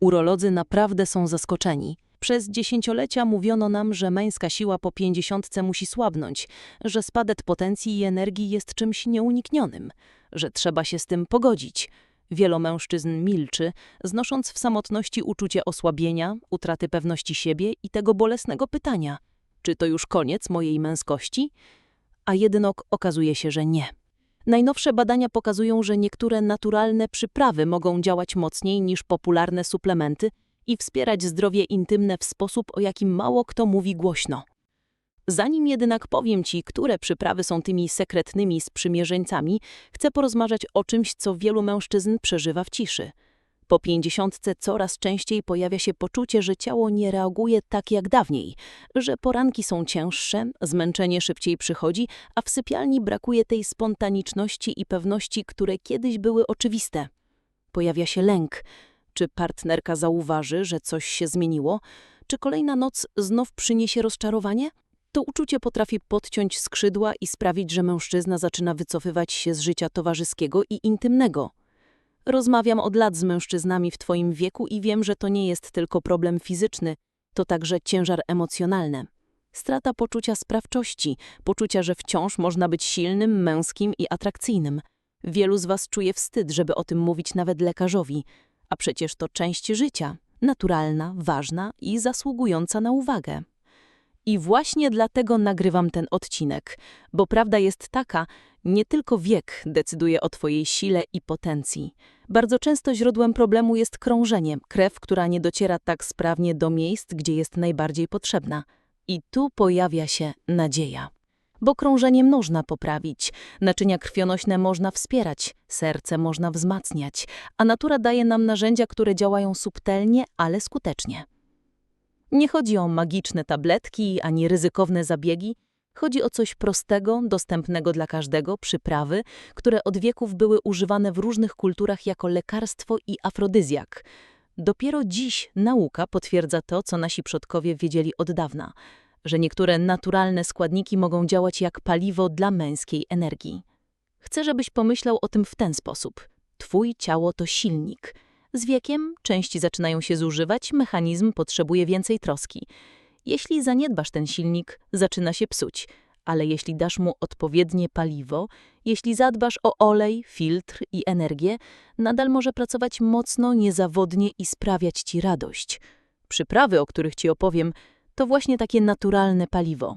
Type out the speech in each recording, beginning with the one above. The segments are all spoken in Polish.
Urolodzy naprawdę są zaskoczeni. Przez dziesięciolecia mówiono nam, że męska siła po pięćdziesiątce musi słabnąć, że spadek potencji i energii jest czymś nieuniknionym, że trzeba się z tym pogodzić. Wielu mężczyzn milczy, znosząc w samotności uczucie osłabienia, utraty pewności siebie i tego bolesnego pytania: czy to już koniec mojej męskości? A jednak okazuje się, że nie. Najnowsze badania pokazują, że niektóre naturalne przyprawy mogą działać mocniej niż popularne suplementy i wspierać zdrowie intymne w sposób, o jakim mało kto mówi głośno. Zanim jednak powiem Ci, które przyprawy są tymi sekretnymi sprzymierzeńcami, chcę porozmawiać o czymś, co wielu mężczyzn przeżywa w ciszy. Po pięćdziesiątce coraz częściej pojawia się poczucie, że ciało nie reaguje tak jak dawniej, że poranki są cięższe, zmęczenie szybciej przychodzi, a w sypialni brakuje tej spontaniczności i pewności, które kiedyś były oczywiste. Pojawia się lęk. Czy partnerka zauważy, że coś się zmieniło? Czy kolejna noc znów przyniesie rozczarowanie? To uczucie potrafi podciąć skrzydła i sprawić, że mężczyzna zaczyna wycofywać się z życia towarzyskiego i intymnego. Rozmawiam od lat z mężczyznami w Twoim wieku i wiem, że to nie jest tylko problem fizyczny, to także ciężar emocjonalny. Strata poczucia sprawczości, poczucia, że wciąż można być silnym, męskim i atrakcyjnym. Wielu z Was czuje wstyd, żeby o tym mówić nawet lekarzowi, a przecież to część życia, naturalna, ważna i zasługująca na uwagę. I właśnie dlatego nagrywam ten odcinek, bo prawda jest taka, nie tylko wiek decyduje o Twojej sile i potencji. Bardzo często źródłem problemu jest krążenie, krew, która nie dociera tak sprawnie do miejsc, gdzie jest najbardziej potrzebna. I tu pojawia się nadzieja. Bo krążenie można poprawić, naczynia krwionośne można wspierać, serce można wzmacniać, a natura daje nam narzędzia, które działają subtelnie, ale skutecznie. Nie chodzi o magiczne tabletki ani ryzykowne zabiegi, chodzi o coś prostego, dostępnego dla każdego, przyprawy, które od wieków były używane w różnych kulturach jako lekarstwo i afrodyzjak. Dopiero dziś nauka potwierdza to, co nasi przodkowie wiedzieli od dawna, że niektóre naturalne składniki mogą działać jak paliwo dla męskiej energii. Chcę, żebyś pomyślał o tym w ten sposób. Twój ciało to silnik – z wiekiem części zaczynają się zużywać, mechanizm potrzebuje więcej troski. Jeśli zaniedbasz ten silnik, zaczyna się psuć, ale jeśli dasz mu odpowiednie paliwo, jeśli zadbasz o olej, filtr i energię, nadal może pracować mocno, niezawodnie i sprawiać ci radość. Przyprawy, o których ci opowiem, to właśnie takie naturalne paliwo.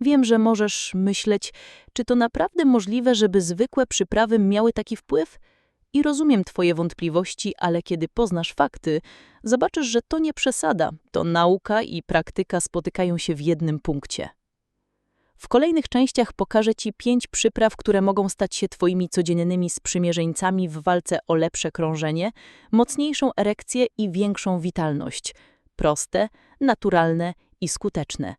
Wiem, że możesz myśleć, czy to naprawdę możliwe, żeby zwykłe przyprawy miały taki wpływ? I rozumiem Twoje wątpliwości, ale kiedy poznasz fakty, zobaczysz, że to nie przesada, to nauka i praktyka spotykają się w jednym punkcie. W kolejnych częściach pokażę Ci pięć przypraw, które mogą stać się Twoimi codziennymi sprzymierzeńcami w walce o lepsze krążenie, mocniejszą erekcję i większą witalność. Proste, naturalne i skuteczne.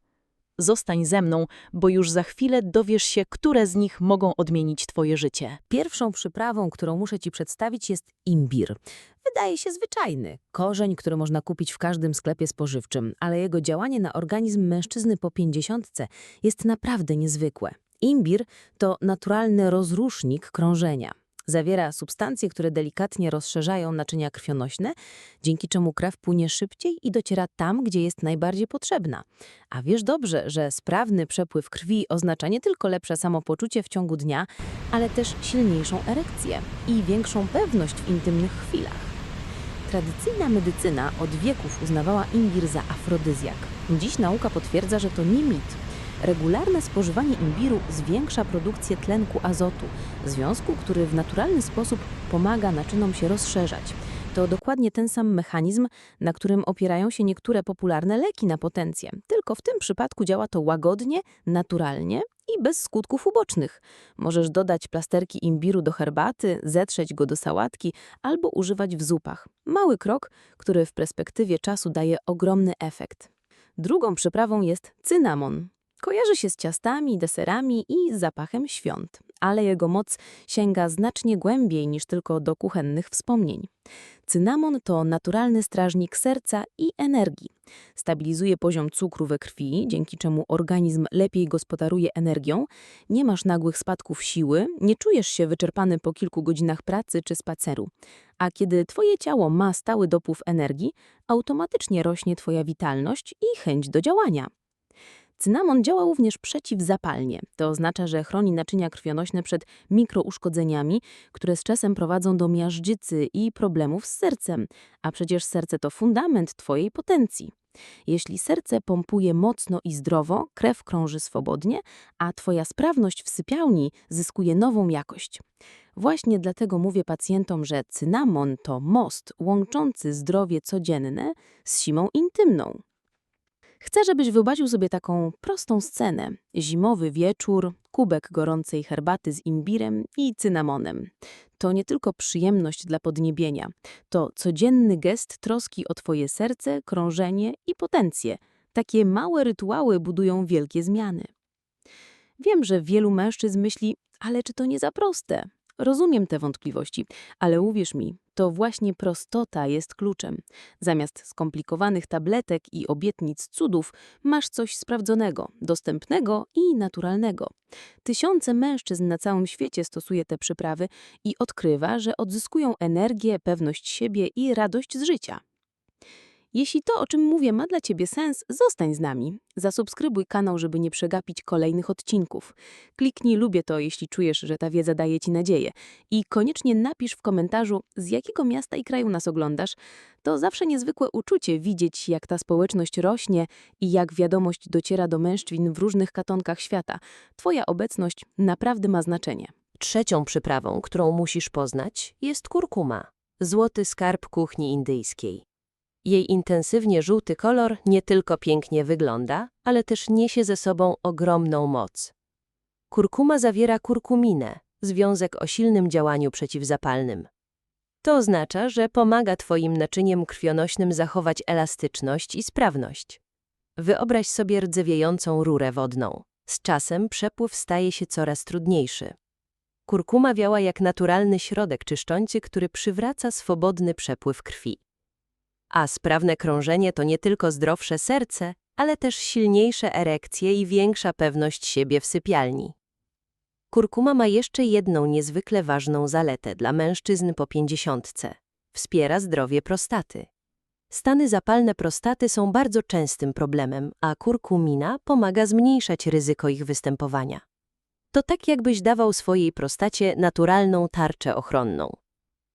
Zostań ze mną, bo już za chwilę dowiesz się, które z nich mogą odmienić Twoje życie. Pierwszą przyprawą, którą muszę Ci przedstawić jest imbir. Wydaje się zwyczajny. Korzeń, który można kupić w każdym sklepie spożywczym, ale jego działanie na organizm mężczyzny po pięćdziesiątce jest naprawdę niezwykłe. Imbir to naturalny rozrusznik krążenia. Zawiera substancje, które delikatnie rozszerzają naczynia krwionośne, dzięki czemu krew płynie szybciej i dociera tam, gdzie jest najbardziej potrzebna. A wiesz dobrze, że sprawny przepływ krwi oznacza nie tylko lepsze samopoczucie w ciągu dnia, ale też silniejszą erekcję i większą pewność w intymnych chwilach. Tradycyjna medycyna od wieków uznawała imbir za afrodyzjak. Dziś nauka potwierdza, że to nie mit, Regularne spożywanie imbiru zwiększa produkcję tlenku azotu, związku, który w naturalny sposób pomaga naczynom się rozszerzać. To dokładnie ten sam mechanizm, na którym opierają się niektóre popularne leki na potencję. Tylko w tym przypadku działa to łagodnie, naturalnie i bez skutków ubocznych. Możesz dodać plasterki imbiru do herbaty, zetrzeć go do sałatki albo używać w zupach. Mały krok, który w perspektywie czasu daje ogromny efekt. Drugą przyprawą jest cynamon. Kojarzy się z ciastami, deserami i zapachem świąt, ale jego moc sięga znacznie głębiej niż tylko do kuchennych wspomnień. Cynamon to naturalny strażnik serca i energii. Stabilizuje poziom cukru we krwi, dzięki czemu organizm lepiej gospodaruje energią, nie masz nagłych spadków siły, nie czujesz się wyczerpany po kilku godzinach pracy czy spaceru. A kiedy twoje ciało ma stały dopływ energii, automatycznie rośnie twoja witalność i chęć do działania. Cynamon działa również przeciwzapalnie. To oznacza, że chroni naczynia krwionośne przed mikrouszkodzeniami, które z czasem prowadzą do miażdżycy i problemów z sercem. A przecież serce to fundament twojej potencji. Jeśli serce pompuje mocno i zdrowo, krew krąży swobodnie, a twoja sprawność w sypialni zyskuje nową jakość. Właśnie dlatego mówię pacjentom, że cynamon to most łączący zdrowie codzienne z simą intymną. Chcę, żebyś wyobraził sobie taką prostą scenę. Zimowy wieczór, kubek gorącej herbaty z imbirem i cynamonem. To nie tylko przyjemność dla podniebienia. To codzienny gest troski o twoje serce, krążenie i potencję. Takie małe rytuały budują wielkie zmiany. Wiem, że wielu mężczyzn myśli, ale czy to nie za proste? Rozumiem te wątpliwości, ale uwierz mi, to właśnie prostota jest kluczem. Zamiast skomplikowanych tabletek i obietnic cudów, masz coś sprawdzonego, dostępnego i naturalnego. Tysiące mężczyzn na całym świecie stosuje te przyprawy i odkrywa, że odzyskują energię, pewność siebie i radość z życia. Jeśli to, o czym mówię, ma dla Ciebie sens, zostań z nami. Zasubskrybuj kanał, żeby nie przegapić kolejnych odcinków. Kliknij lubię to, jeśli czujesz, że ta wiedza daje Ci nadzieję. I koniecznie napisz w komentarzu, z jakiego miasta i kraju nas oglądasz. To zawsze niezwykłe uczucie widzieć, jak ta społeczność rośnie i jak wiadomość dociera do mężczyzn w różnych katonkach świata. Twoja obecność naprawdę ma znaczenie. Trzecią przyprawą, którą musisz poznać, jest kurkuma. Złoty skarb kuchni indyjskiej. Jej intensywnie żółty kolor nie tylko pięknie wygląda, ale też niesie ze sobą ogromną moc. Kurkuma zawiera kurkuminę, związek o silnym działaniu przeciwzapalnym. To oznacza, że pomaga Twoim naczyniem krwionośnym zachować elastyczność i sprawność. Wyobraź sobie rdzewiejącą rurę wodną. Z czasem przepływ staje się coraz trudniejszy. Kurkuma działa jak naturalny środek czyszczący, który przywraca swobodny przepływ krwi. A sprawne krążenie to nie tylko zdrowsze serce, ale też silniejsze erekcje i większa pewność siebie w sypialni. Kurkuma ma jeszcze jedną niezwykle ważną zaletę dla mężczyzn po pięćdziesiątce. Wspiera zdrowie prostaty. Stany zapalne prostaty są bardzo częstym problemem, a kurkumina pomaga zmniejszać ryzyko ich występowania. To tak jakbyś dawał swojej prostacie naturalną tarczę ochronną.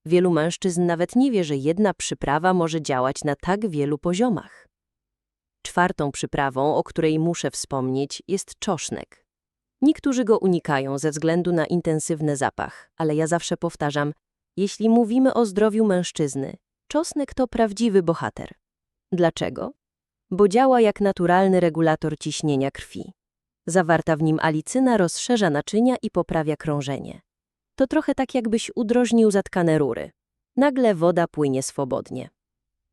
Wielu mężczyzn nawet nie wie, że jedna przyprawa może działać na tak wielu poziomach. Czwartą przyprawą, o której muszę wspomnieć, jest czosnek. Niektórzy go unikają ze względu na intensywny zapach, ale ja zawsze powtarzam, jeśli mówimy o zdrowiu mężczyzny, czosnek to prawdziwy bohater. Dlaczego? Bo działa jak naturalny regulator ciśnienia krwi. Zawarta w nim alicyna rozszerza naczynia i poprawia krążenie. To trochę tak, jakbyś udrożnił zatkane rury. Nagle woda płynie swobodnie.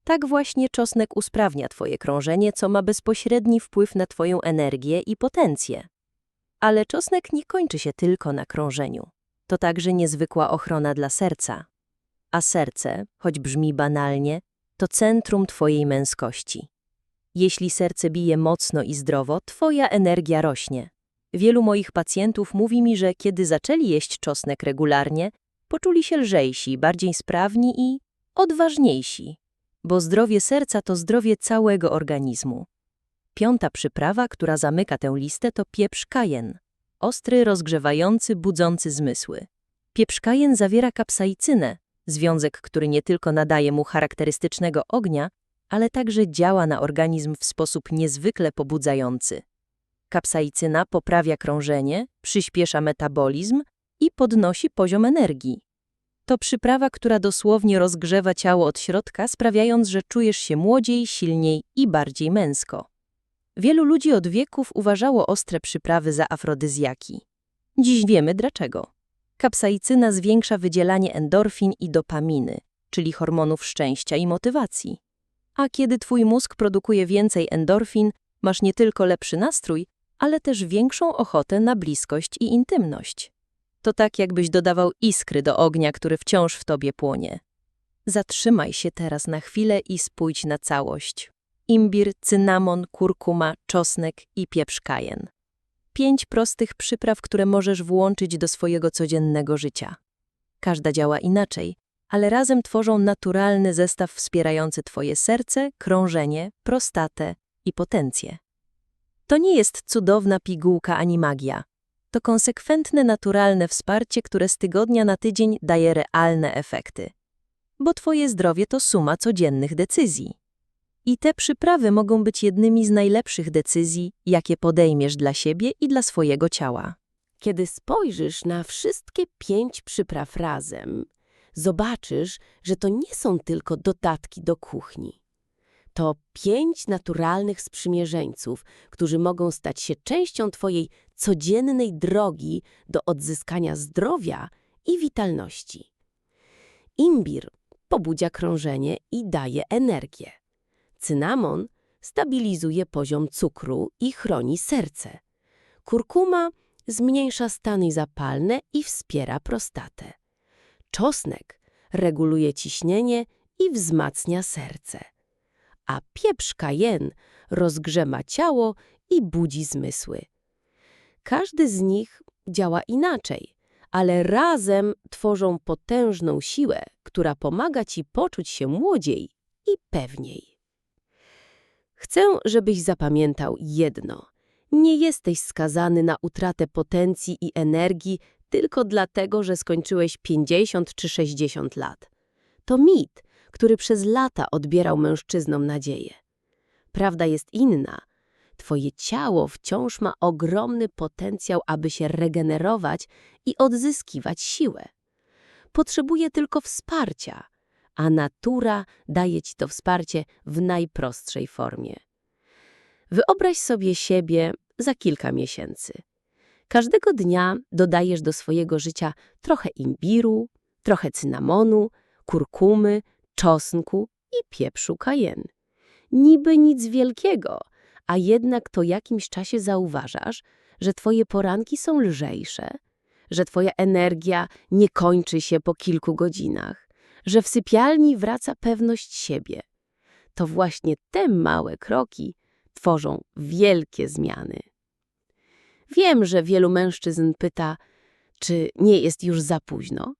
Tak właśnie czosnek usprawnia twoje krążenie, co ma bezpośredni wpływ na twoją energię i potencję. Ale czosnek nie kończy się tylko na krążeniu. To także niezwykła ochrona dla serca. A serce, choć brzmi banalnie, to centrum twojej męskości. Jeśli serce bije mocno i zdrowo, twoja energia rośnie. Wielu moich pacjentów mówi mi, że kiedy zaczęli jeść czosnek regularnie, poczuli się lżejsi, bardziej sprawni i odważniejsi, bo zdrowie serca to zdrowie całego organizmu. Piąta przyprawa, która zamyka tę listę, to pieprz kajen. Ostry, rozgrzewający, budzący zmysły. Pieprz kajen zawiera kapsaicynę, związek, który nie tylko nadaje mu charakterystycznego ognia, ale także działa na organizm w sposób niezwykle pobudzający. Kapsaicyna poprawia krążenie, przyspiesza metabolizm i podnosi poziom energii. To przyprawa, która dosłownie rozgrzewa ciało od środka, sprawiając, że czujesz się młodziej, silniej i bardziej męsko. Wielu ludzi od wieków uważało ostre przyprawy za afrodyzjaki. Dziś wiemy dlaczego. Kapsaicyna zwiększa wydzielanie endorfin i dopaminy, czyli hormonów szczęścia i motywacji. A kiedy twój mózg produkuje więcej endorfin, masz nie tylko lepszy nastrój, ale też większą ochotę na bliskość i intymność. To tak, jakbyś dodawał iskry do ognia, który wciąż w tobie płonie. Zatrzymaj się teraz na chwilę i spójrz na całość. Imbir, cynamon, kurkuma, czosnek i pieprz kajen. Pięć prostych przypraw, które możesz włączyć do swojego codziennego życia. Każda działa inaczej, ale razem tworzą naturalny zestaw wspierający twoje serce, krążenie, prostatę i potencję. To nie jest cudowna pigułka ani magia. To konsekwentne, naturalne wsparcie, które z tygodnia na tydzień daje realne efekty. Bo twoje zdrowie to suma codziennych decyzji. I te przyprawy mogą być jednymi z najlepszych decyzji, jakie podejmiesz dla siebie i dla swojego ciała. Kiedy spojrzysz na wszystkie pięć przypraw razem, zobaczysz, że to nie są tylko dodatki do kuchni. To pięć naturalnych sprzymierzeńców, którzy mogą stać się częścią Twojej codziennej drogi do odzyskania zdrowia i witalności. Imbir pobudza krążenie i daje energię. Cynamon stabilizuje poziom cukru i chroni serce. Kurkuma zmniejsza stany zapalne i wspiera prostatę. Czosnek reguluje ciśnienie i wzmacnia serce. A pieprz kajen rozgrzewa ciało i budzi zmysły. Każdy z nich działa inaczej, ale razem tworzą potężną siłę, która pomaga ci poczuć się młodziej i pewniej. Chcę, żebyś zapamiętał jedno. Nie jesteś skazany na utratę potencji i energii tylko dlatego, że skończyłeś 50 czy 60 lat. To mit, który przez lata odbierał mężczyznom nadzieję. Prawda jest inna. Twoje ciało wciąż ma ogromny potencjał, aby się regenerować i odzyskiwać siłę. Potrzebuje tylko wsparcia, a natura daje ci to wsparcie w najprostszej formie. Wyobraź sobie siebie za kilka miesięcy. Każdego dnia dodajesz do swojego życia trochę imbiru, trochę cynamonu, kurkumy, czosnku i pieprzu kajen. Niby nic wielkiego, a jednak to jakimś czasie zauważasz, że twoje poranki są lżejsze, że twoja energia nie kończy się po kilku godzinach, że w sypialni wraca pewność siebie. To właśnie te małe kroki tworzą wielkie zmiany. Wiem, że wielu mężczyzn pyta, czy nie jest już za późno?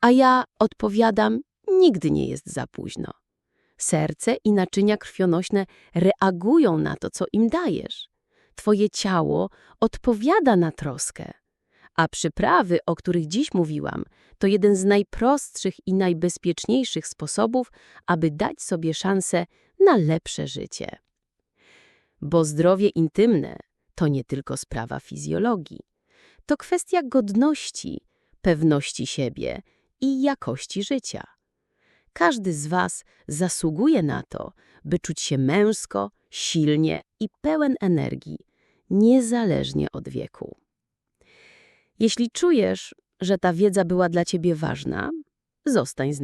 A ja odpowiadam, nigdy nie jest za późno. Serce i naczynia krwionośne reagują na to, co im dajesz. Twoje ciało odpowiada na troskę. A przyprawy, o których dziś mówiłam, to jeden z najprostszych i najbezpieczniejszych sposobów, aby dać sobie szansę na lepsze życie. Bo zdrowie intymne to nie tylko sprawa fizjologii. To kwestia godności, pewności siebie i jakości życia. Każdy z Was zasługuje na to, by czuć się męsko, silnie i pełen energii, niezależnie od wieku. Jeśli czujesz, że ta wiedza była dla Ciebie ważna, zostań z